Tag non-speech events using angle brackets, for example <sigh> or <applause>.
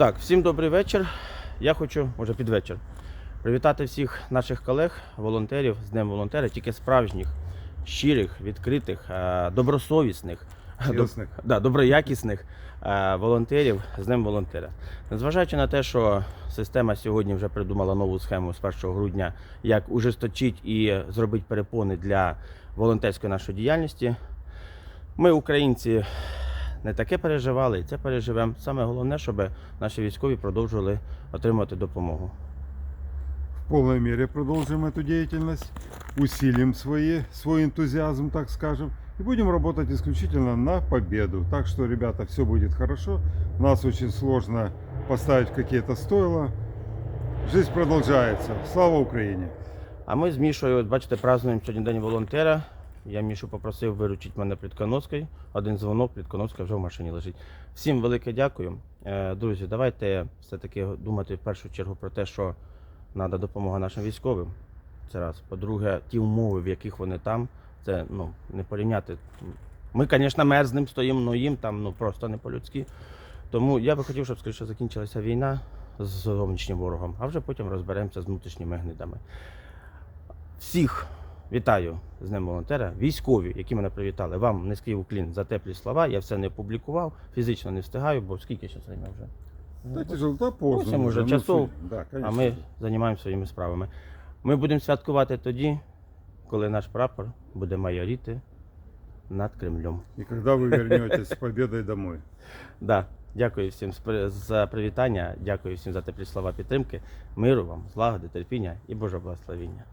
Так, всім добрий вечір. Я хочу, може під вечір, привітати всіх наших колег, волонтерів з Днем волонтера, тільки справжніх, щирих, відкритих, е, добросовісних, доб- да, доброякісних е, волонтерів з Днем волонтера. Незважаючи на те, що система сьогодні вже придумала нову схему з 1 грудня, як ужесточить і зробити перепони для волонтерської нашої діяльності, ми, українці, не таке переживали, і це переживемо. Саме головне, щоб наші військові продовжували отримувати допомогу. В полной мере продолжим эту деятельность, усилим свои, свой энтузиазм, так скажем, и будем работать исключительно на победу. Так что, ребята, все будет хорошо. Нас очень сложно поставить какие-то стойла. Жизнь продолжается. Слава Украине! А ми з Мішою, бачите, празднуємо сьогодні День волонтера. Я Мішу попросив виручити мене Плітконоцький. Один дзвонок, Плітконоцька вже в машині лежить. Всім велике дякую. Е, Друзі, давайте все-таки думати в першу чергу про те, що треба допомога нашим військовим. Це раз. По-друге, ті умови, в яких вони там, це ну, не порівняти. Ми, звісно, мерзнем стоїмо, але їм там ну, просто не по-людськи. Тому я би хотів, щоб скоріше закінчилася війна з зовнішнім ворогом, а вже потім розберемося з внутрішніми гнидами. Всіх вітаю з Днем волонтера. Військові, які мене привітали, вам низький уклін за теплі слова. Я все не опублікував, фізично не встигаю, бо скільки зараз время вже? Да тяжело, да поздно. Уже часов, Да, А ми займаємося своїми справами. Ми будемо святкувати тоді, коли наш прапор буде майоріти над Кремлем. И когда вы вернетесь с победой домой. <laughs> Да. Дякую всім за привітання, дякую всім за теплі слова підтримки. Миру вам, злагоди, терпіння і Божого благословіння.